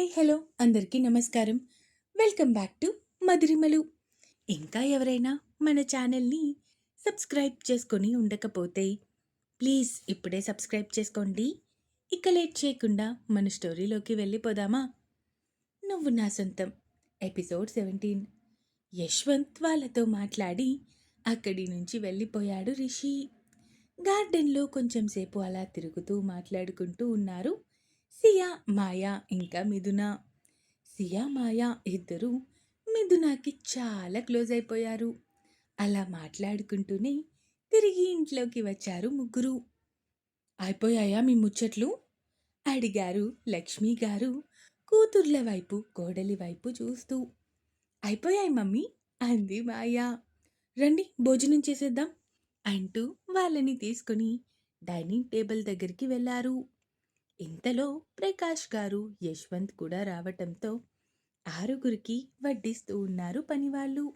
Hi hello అందరికీ నమస్కారం. Welcome back to Madhurimalu. ఇంకా ఎవరైనా మన ఛానల్ని సబ్స్క్రైబ్ చేసుకొని ఉండకపోతే ప్లీజ్ ఇప్పుడే సబ్స్క్రైబ్ చేసుకోండి. ఇక లేట్ చేయకుండా మన స్టోరీలోకి వెళ్ళిపోదామా? నువ్వు నా సొంతం. Episode seventeen. యశ్వంత్ వాళ్ళతో మాట్లాడి అక్కడి నుంచి వెళ్ళిపోయాడు రిషి. గార్డెన్లో కొంచెం సేపు అలా తిరుగుతూ మాట్లాడుకుంటూ ఉన్నారు. సియా మాయా ఇంకా మిథున. సియా మాయా ఇద్దరు మిథునాకి చాలా క్లోజ్ అయిపోయారు. అలా మాట్లాడుకుంటూనే తిరిగి ఇంట్లోకి వచ్చారు ముగ్గురు. అయిపోయాయా మీ ముచ్చట్లు? అడిగారు లక్ష్మి గారు కూతుర్ల వైపు కోడలి వైపు చూస్తూ. అయిపోయాయి మమ్మీ అంది మాయా. రండి భోజనం చేసేద్దాం అంటూ వాళ్ళని తీసుకొని డైనింగ్ టేబుల్ దగ్గరికి వెళ్ళారు. ఇంతలో ప్రకాష్ గారు యశ్వంత్ కూడా రావటంతో ఆరుగురికి వడ్డిస్తూ ఉన్నారు పనివాళ్ళు.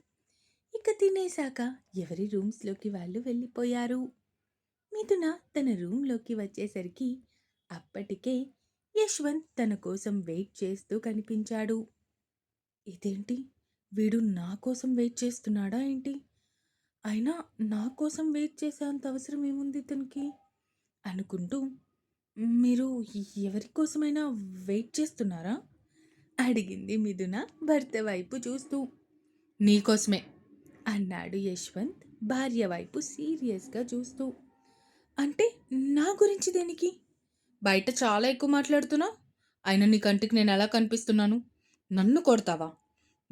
ఇక తినేశాక ఎవరి రూమ్స్లోకి వాళ్ళు వెళ్ళిపోయారు? మిథున తన రూమ్లోకి వచ్చేసరికి అప్పటికే యశ్వంత్ తన కోసం వెయిట్ చేస్తూ కనిపించాడు. ఇదేంటి? వీడు నా కోసం వెయిట్ చేస్తున్నాడా ఏంటి? అయినా నా కోసం వెయిట్ చేసేంత అవసరం ఏముంది ఇతనికి? అనుకుంటూ మీరు ఎవరి కోసమైనా వెయిట్ చేస్తున్నారా? అడిగింది మిథున భర్త వైపు చూస్తూ. నీకోసమే అన్నాడు యశ్వంత్ భార్య వైపు సీరియస్గా చూస్తూ. అంటే నా గురించి దేనికి? బయట చాలా ఎక్కువ మాట్లాడుతున్నా అయినా నీ కంటికి నేను ఎలా కనిపిస్తున్నాను? నన్ను కొడతావా?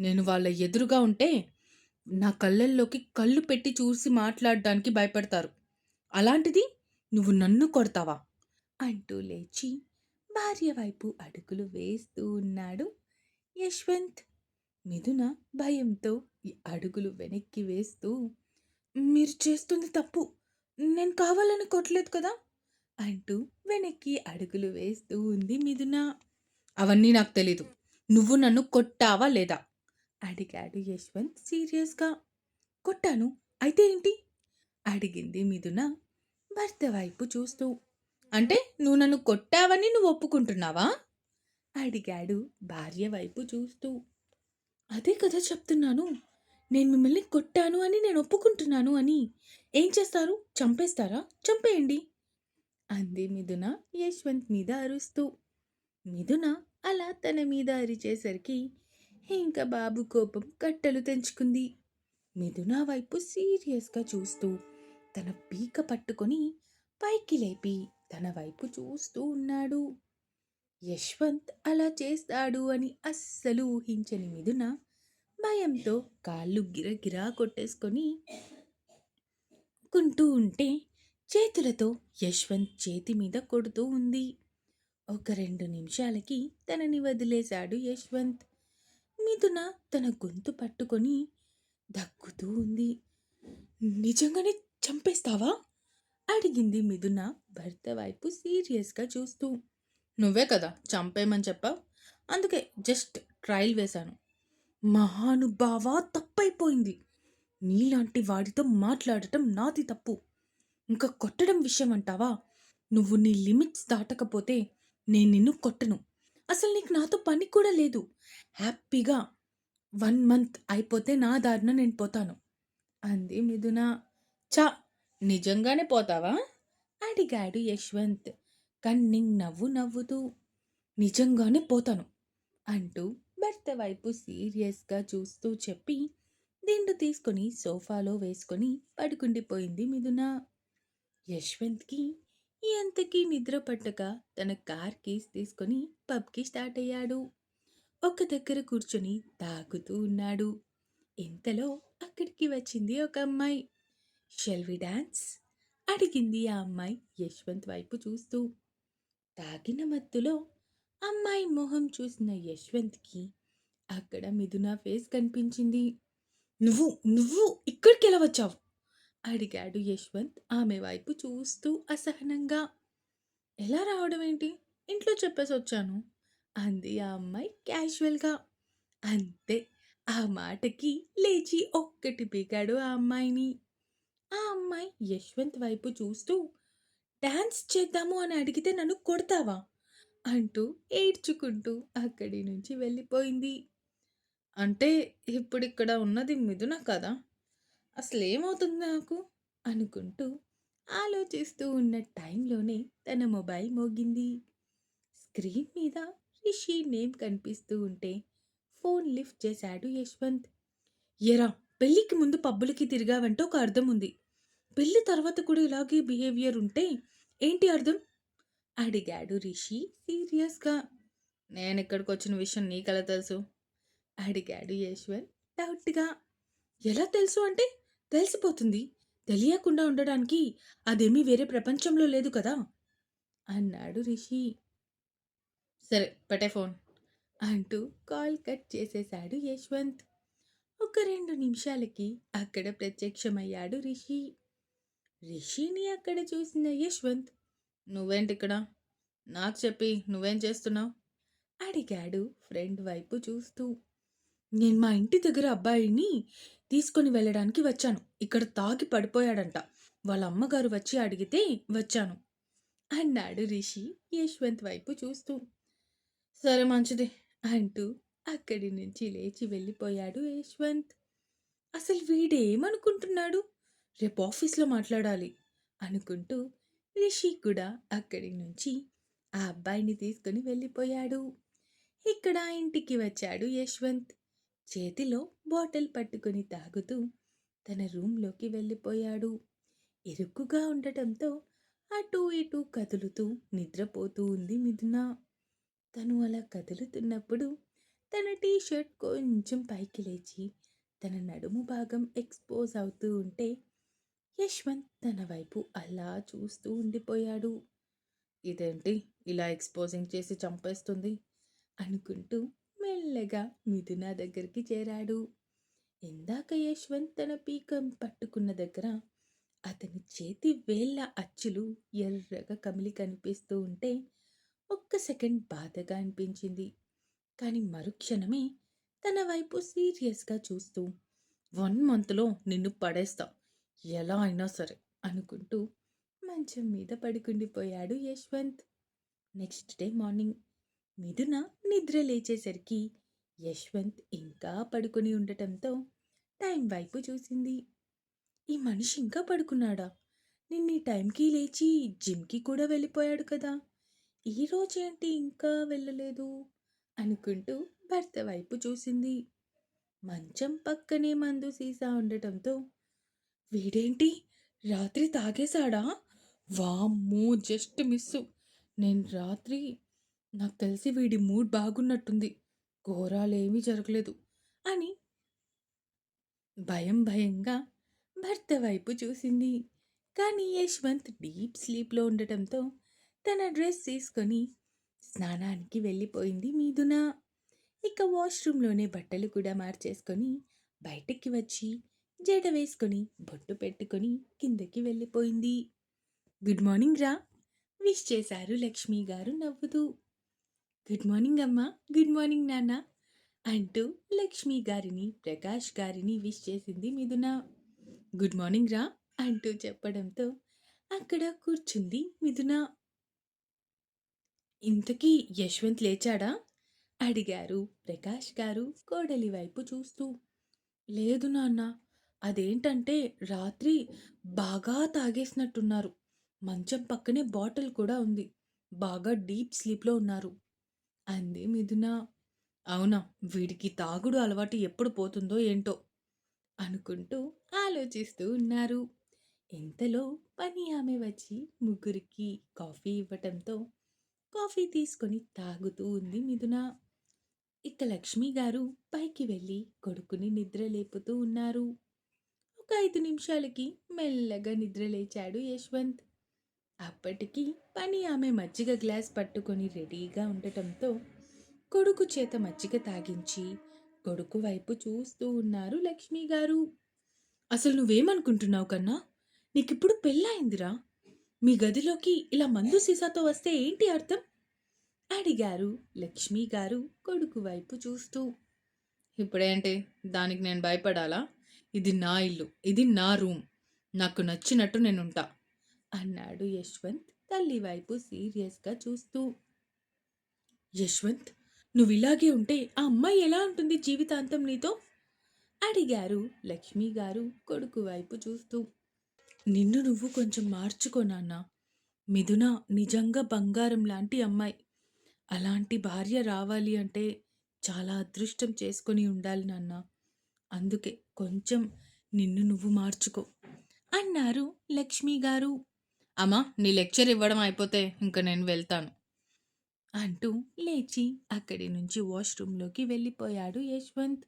నేను వాళ్ళ ఎదురుగా ఉంటే నా కళ్ళల్లోకి కళ్ళు పెట్టి చూసి మాట్లాడడానికి భయపడతారు. అలాంటిది నువ్వు నన్ను కొడతావా? అంటూ లేచి భార్య వైపు అడుగులు వేస్తూ ఉన్నాడు యశ్వంత్. మిథున భయంతో అడుగులు వెనక్కి వేస్తూ మీరు చేస్తుంది తప్పు. నేను కావాలని కొట్టలేదు కదా? అంటూ వెనక్కి అడుగులు వేస్తూ ఉంది మిథున. అవన్నీ నాకు తెలీదు. నువ్వు నన్ను కొట్టావా లేదా? అడిగాడు యశ్వంత్ సీరియస్గా. కొట్టాను. అయితే ఏంటి? అడిగింది మిథున. భర్త వైపు చూస్తూ అంటే నువ్వు నన్ను కొట్టావని నువ్వు ఒప్పుకుంటున్నావా? అడిగాడు భార్య వైపు చూస్తూ. అదే కదా చెప్తున్నాను. నేను మిమ్మల్ని కొట్టాను అని నేను ఒప్పుకుంటున్నాను అని. ఏం చేస్తారు? చంపేస్తారా? చంపేయండి. అంది మిథున యశ్వంత్ మీద అరుస్తూ. మిథున అలా తన మీద అరిచేసరికి ఇంకా బాబు కోపం కట్టలు తెంచుకుంది. మిథున వైపు సీరియస్గా చూస్తూ తన పీక పట్టుకొని పైకి లేపి తన వైపు చూస్తూ ఉన్నాడు. యశ్వంత్ అలా చేస్తాడు అని అస్సలు ఊహించని మిథున భయంతో కాళ్ళు గిరగిరా కొట్టేసుకొని కుంటూ ఉంటే చేతులతో యశ్వంత్ చేతి మీద కొడుతూ ఉంది. ఒక రెండు నిమిషాలకి తనని వదిలేశాడు యశ్వంత్. మిథున తన గొంతు పట్టుకొని దగ్గుతూ ఉంది. నిజంగానే చంపేస్తావా? అడిగింది మిథున భర్త వైపు సీరియస్గా చూస్తూ. నువ్వే కదా చంపేయమని చెప్పావు? అందుకే జస్ట్ ట్రయల్ వేశాను. మహానుభావ తప్పైపోయింది. నీలాంటి వాడితో మాట్లాడటం నాది తప్పు. ఇంకా కొట్టడం విషయం అంటావా నువ్వు నీ లిమిట్స్ దాటకపోతే నేను నిన్ను కొట్టను. అసలు నీకు నాతో పని కూడా లేదు. హ్యాపీగా వన్ మంత్ అయిపోతే నా దారిన నేను పోతాను. అంది మిథున. చా నిజంగానే పోతావా? అడిగాడు యశ్వంత్. కన్నింగ్ నవ్వు నవ్వుతూ నిజంగానే పోతాను అంటూ భర్త వైపు సీరియస్గా చూస్తూ చెప్పి దిండు తీసుకొని సోఫాలో వేసుకొని పడుకుండిపోయింది మిథున. యశ్వంత్కి ఎంతకీ నిద్ర పట్టక తన కార్ కీస్ తీసుకొని పబ్కి స్టార్ట్ అయ్యాడు. ఒక దగ్గర కూర్చొని తాగుతూ ఉన్నాడు. ఇంతలో అక్కడికి వచ్చింది ఒక అమ్మాయి. షెల్వి డాన్స్ అడిగింది ఆ అమ్మాయి యశ్వంత్ వైపు చూస్తూ. తాగిన మత్తులో అమ్మాయి మొహం చూసిన యశ్వంత్కి అక్కడ మిథున ఫేస్ కనిపించింది. నువ్వు నువ్వు ఇక్కడికి ఎలా వచ్చావు? అడిగాడు యశ్వంత్ ఆమె వైపు చూస్తూ అసహనంగా. ఎలా రావడం ఏంటి? ఇంట్లో చెప్పేసి వచ్చాను అంది ఆ అమ్మాయి క్యాజువల్గా. అంతే ఆ మాటకి లేచి ఒక్కటి పీకాడు ఆ అమ్మాయిని. అమ్మాయి యశ్వంత్ వైపు చూస్తూ డ్యాన్స్ చేద్దాము అని అడిగితే నన్ను కొడతావా అంటూ ఏడ్చుకుంటూ అక్కడి నుంచి వెళ్ళిపోయింది. అంటే ఇప్పుడు ఇక్కడ ఉన్నది మిథున కదా! అసలేమవుతుంది నాకు? అనుకుంటూ ఆలోచిస్తూ ఉన్న టైంలోనే తన మొబైల్ మోగింది. స్క్రీన్ మీద రిషి నేమ్ కనిపిస్తూ ఉంటే ఫోన్ లిఫ్ట్ చేశాడు యశ్వంత్. ఎరా పెళ్ళికి ముందు పబ్బులకి తిరిగావంటే ఒక అర్థం ఉంది. పెళ్ళి తర్వాత కూడా ఇలాగే బిహేవియర్ ఉంటే ఏంటి అర్థం? అడిగాడు రిషి సీరియస్‌గా. నేను ఎక్కడికి వచ్చిన విషయం నీకెలా తెలుసు? అడిగాడు యశ్వంత్ డౌట్‌గా. ఎలా తెలుసు అంటే తెలిసిపోతుంది. తెలియకుండా ఉండడానికి అదేమీ వేరే ప్రపంచంలో లేదు కదా! అన్నాడు రిషి. సరే పెట్టే ఫోన్. అంటూ కాల్ కట్ చేసేశాడు యశ్వంత్. ఒక రెండు నిమిషాలకి అక్కడ ప్రత్యక్షమయ్యాడు రిషి. రిషిని అక్కడ చూసిన యశ్వంత్ నువ్వేంటిక్కడ? నాకు చెప్పి నువ్వేం చేస్తున్నావు? అడిగాడు ఫ్రెండ్ వైపు చూస్తూ. నేను మా ఇంటి దగ్గర అబ్బాయిని తీసుకొని వెళ్ళడానికి వచ్చాను. ఇక్కడ తాగి పడిపోయాడంట. వాళ్ళ అమ్మగారు వచ్చి అడిగితే వచ్చాను. అన్నాడు రిషి యశ్వంత్ వైపు చూస్తూ. సరే మంచిది అంటూ అక్కడి నుంచి లేచి వెళ్ళిపోయాడు యశ్వంత్. అసలు వీడేమనుకుంటున్నాడు? రేపు ఆఫీస్‌లో మాట్లాడాలి అనుకుంటూ రిషి కూడా అక్కడి నుంచి ఆ అబ్బాయిని తీసుకొని వెళ్ళిపోయాడు. ఇక్కడ ఇంటికి వచ్చాడు యశ్వంత్. చేతిలో బాటిల్ పట్టుకొని తాగుతూ తన రూమ్‌లోకి వెళ్ళిపోయాడు. ఇరుక్కుగా ఉండటంతో అటు ఇటూ కదులుతూ నిద్రపోతూ ఉంది మిథున. తను అలా కదులుతున్నప్పుడు తన టీ షర్ట్ కొంచెం పైకి లేచి తన నడుము భాగం ఎక్స్‌పోజ్ అవుతూ ఉంటే యశ్వంత్ తన వైపు అలా చూస్తూ ఉండిపోయాడు. ఇదేంటి ఇలా ఎక్స్‌పోజింగ్ చేసి చంపేస్తుంది అనుకుంటూ మెల్లగా మిథున దగ్గరికి చేరాడు. ఇందాక యశ్వంత్ తన పీకం పట్టుకున్న దగ్గర అతని చేతి వేళ్ళ అచ్చులు ఎర్రగా కమిలి కనిపిస్తూ ఉంటే ఒక్క సెకండ్ బాధగా అనిపించింది. కానీ మరుక్షణమే తన వైపు సీరియస్‌గా చూస్తూ వన్ మంత్‌లో నిన్ను పడేస్తాం ఎలా అయినా సరే అనుకుంటూ మంచం మీద పడుకుండిపోయాడు Yashwant. Next day morning Mithuna నిద్ర లేచేసరికి యశ్వంత్ ఇంకా పడుకొని ఉండటంతో టైం వైపు చూసింది. ఈ మనిషి ఇంకా పడుకున్నాడా? నిన్న ఈ టైంకి లేచి జిమ్‌కి కూడా వెళ్ళిపోయాడు కదా! ఈరోజేంటి ఇంకా వెళ్ళలేదు? అనుకుంటూ భర్త వైపు చూసింది. మంచం పక్కనే మందు సీసా ఉండటంతో వీడేంటి రాత్రి తాగేశాడా? వామ్మో! Just miss. నేను రాత్రి నాకు తెలిసి వీడి మూడ్ బాగున్నట్టుంది. ఘోరాలేమీ జరగలేదు అని భయం భయంగా భర్త వైపు చూసింది. కానీ యశ్వంత్ డీప్ స్లీప్‌లో ఉండటంతో తన డ్రెస్ తీసుకొని స్నానానికి వెళ్ళిపోయింది మీదున ఇక వాష్‌రూమ్‌లోనే బట్టలు కూడా మార్చేసుకొని బయటికి వచ్చి జడ వేసుకొని, బొట్టు పెట్టుకొని కిందకి వెళ్ళిపోయింది. గుడ్ మార్నింగ్ రా! విష్ చేశారు లక్ష్మి గారు నవ్వుతూ. గుడ్ మార్నింగ్ అమ్మా! గుడ్ మార్నింగ్ నాన్న! అంటూ లక్ష్మి గారిని, ప్రకాష్ గారిని విష్ చేసింది మిథున. గుడ్ మార్నింగ్ రా! అంటూ చెప్పడంతో అక్కడ కూర్చుంది మిథున. ఇంతకీ యశ్వంత్ లేచాడా? అడిగారు ప్రకాష్ గారు కోడలి వైపు చూస్తూ. లేదు నాన్న. అదేంటంటే రాత్రి బాగా తాగేసినట్టున్నారు. మంచం పక్కనే బాటిల్ కూడా ఉంది. బాగా డీప్ స్లీప్‌లో ఉన్నారు. అంది మిథున. అవునా! వీడికి తాగుడు అలవాటు ఎప్పుడు పోతుందో ఏంటో! అనుకుంటూ ఆలోచిస్తూ ఉన్నారు. ఇంతలో పని ఆమె వచ్చి ముగ్గురికి కాఫీ ఇవ్వటంతో కాఫీ తీసుకొని తాగుతూ ఉంది మిథున. ఇక లక్ష్మి గారు పైకి వెళ్ళి కొడుకుని నిద్ర లేపుతూ ఉన్నారు. ఒక ఐదు నిమిషాలకి మెల్లగా నిద్ర లేచాడు యశ్వంత్. అప్పటికి పని ఆమె మజ్జిగ గ్లాస్ పట్టుకొని రెడీగా ఉండటంతో కొడుకు చేత మజ్జిగ తాగించి కొడుకు వైపు చూస్తూ ఉన్నారు లక్ష్మి గారు. అసలు నువ్వేమనుకుంటున్నావు కన్నా? నీకిప్పుడు పెళ్ళయిందిరా. మీ గదిలోకి ఇలా మందు సీసాతో వస్తే ఏంటి అర్థం? అడిగారు లక్ష్మి గారు కొడుకు వైపు చూస్తూ. ఇప్పుడేంటి? దానికి నేను భయపడాలా? ఇది నా ఇల్లు. ఇది నా రూమ్. నాకు నచ్చినట్టు నేనుంటా. అన్నాడు యశ్వంత్ తల్లి వైపు సీరియస్‌గా చూస్తూ. యశ్వంత్ నువ్వు ఇలాగే ఉంటే ఆ అమ్మాయి ఎలా ఉంటుంది జీవితాంతం నీతో అడిగారు లక్ష్మి గారు కొడుకు వైపు చూస్తూ నిన్ను నువ్వు కొంచెం మార్చుకో నాన్న మిథున నిజంగా బంగారం లాంటి అమ్మాయి అలాంటి భార్య రావాలి అంటే చాలా అదృష్టం చేసుకొని ఉండాలి నాన్న అందుకే కొంచెం నిన్ను నువ్వు మార్చుకో అన్నారు లక్ష్మి గారు. అమ్మా నీ లెక్చర్ ఇవ్వడం అయిపోతే ఇంక నేను వెళ్తాను అంటూ లేచి అక్కడి నుంచి వాష్రూమ్లోకి వెళ్ళిపోయాడు యశ్వంత్.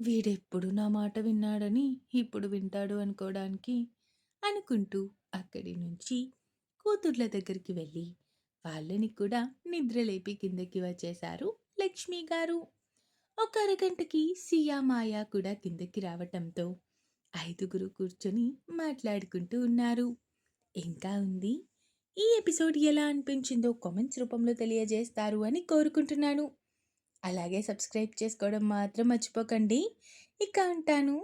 వీడెప్పుడు నా మాట విన్నాడని ఇప్పుడు వింటాడు అనుకోవడానికి అనుకుంటూ అక్కడి నుంచి కూతుర్ల దగ్గరికి వెళ్ళి వాళ్ళని కూడా నిద్రలేపి కిందకి వచ్చేశారు లక్ష్మి గారు. ఒక అరగంటకి సియా మాయా కూడా కిందకి రావటంతో ఐదుగురు కూర్చొని మాట్లాడుకుంటూ ఉన్నారు. ఇంకా ఉంది? ఈ ఎపిసోడ్ ఎలా అనిపించిందో కామెంట్స్ రూపంలో తెలియజేస్తారు అని కోరుకుంటున్నాను. అలాగే సబ్స్క్రైబ్ చేసుకోవడం మాత్రం మర్చిపోకండి. ఇక ఉంటాను.